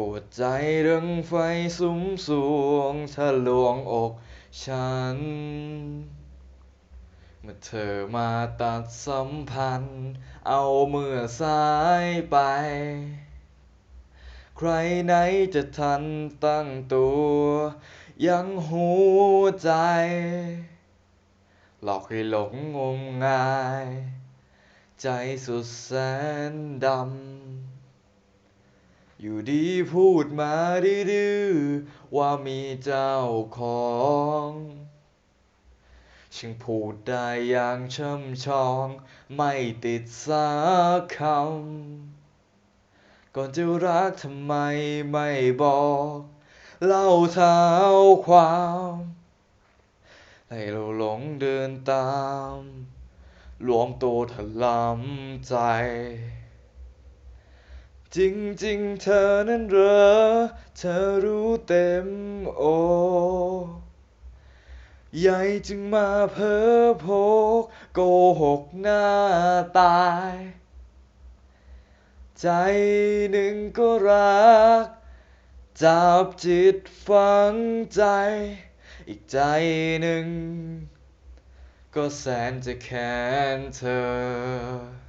ปวดใจดังไฟสุมสวงทะลวงอกฉัน เมื่อเธอมาตัดสัมพันธ์ เอาเมื่อสายไป ใครไหนจะทันตั้งตัว ยังหัวใจ หลอกให้หลงงมงาย ใจสุดแสนดำ อยู่ดีพูดมาดื้อๆว่ามีเจ้าของช่างพูดได้อย่างช่ำชอง ไม่ติดสักคำ ก่อนจะรักทำไมไม่บอก เล่าเท้าความให้เราหลงเดินตามรวมตัวถลำใจ จริงๆ เธอนั้นเหรอ เธอรู้เต็มอกใหญ่จึงมาเพ้อโพกโกหกหน้าตาย ใจหนึ่งก็รัก จับจิตฝังใจ อีกใจหนึ่ง ก็แสนจะแค้นเธอ